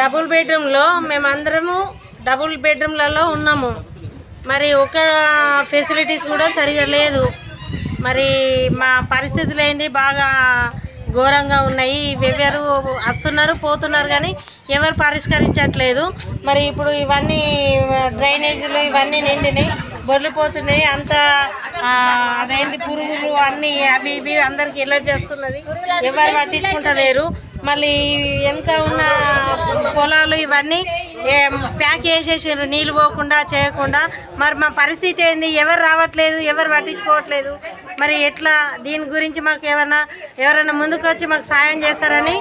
Double బెడ్రూమ్లో మేమందరము double బెడ్రూమ్లలో ఉన్నాము. మరి ఒక ఫెసిలిటీస్ కూడా సరిగా లేదు. మరి మా పరిస్థితులు ఏంది? బాగా ఘోరంగా ఉన్నాయి. ఎవరు వస్తున్నారు పోతున్నారు కానీ ఎవరు పరిష్కరించట్లేదు. మరి ఇప్పుడు ఇవన్నీ డ్రైనేజీలు ఇవన్నీ నిండినాయి బొర్లిపోతున్నాయి అంత అదేంటి పురుగులు అన్నీ అవి ఇవి అందరికి ఎలర్జీ చేస్తున్నది. ఎవరు పట్టించుకుంటలేరు. మళ్ళీ వెనుక ఉన్న పొలాలు ఇవన్నీ ప్యాక్ చేసేసారు నీళ్ళు పోకుండా చేయకుండా. మరి మా పరిస్థితి ఏంది? ఎవరు రావట్లేదు ఎవరు పట్టించుకోవట్లేదు. మరి ఎట్లా? దీని గురించి మాకు ఏమన్నా ఎవరైనా ముందుకు వచ్చి మాకు సాయం చేస్తారని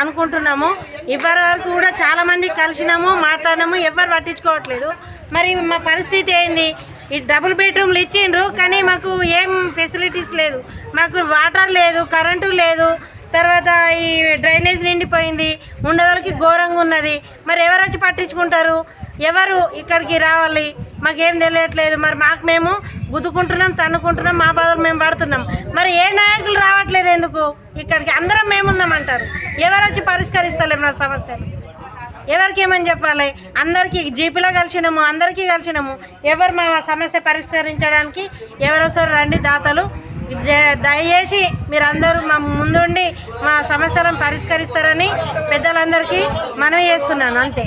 అనుకుంటున్నాము. ఇప్పటి వరకు కూడా చాలామంది కలిసినాము మాట్లాడినాము ఎవరు పట్టించుకోవట్లేదు. మరి మా పరిస్థితి ఏంది? ఈ డబుల్ బెడ్రూమ్లు ఇచ్చిండ్రు కానీ మాకు ఏం ఫెసిలిటీస్ లేదు. మాకు వాటర్ లేదు కరెంటు లేదు. తర్వాత ఈ డ్రైనేజ్ నిండిపోయింది ఉండదలకి ఘోరంగా ఉన్నది. మరి ఎవరు వచ్చి పట్టించుకుంటారు? ఎవరు ఇక్కడికి రావాలి? మాకేం తెలియట్లేదు. మరి మాకు మేము గుద్దుకుంటున్నాం తన్నుకుంటున్నాం మా బాధలు మేము పడుతున్నాం. మరి ఏ నాయకులు రావట్లేదు ఎందుకు? ఇక్కడికి అందరం మేమున్నామంటారు ఎవరు వచ్చి పరిష్కరిస్తలేము నా సమస్యలు? ఎవరికి ఏమని చెప్పాలి? అందరికీ జీపీలో కలిసినాము అందరికీ కలిసినాము. ఎవరు మా సమస్య పరిష్కరించడానికి ఎవరు వస్తారు రండి దాతలు. దయచేసి మీరందరూ మా ముందుండి మా సమస్యలను పరిష్కరిస్తారని పెద్దలందరికీ మనవి చేస్తున్నాను అంతే.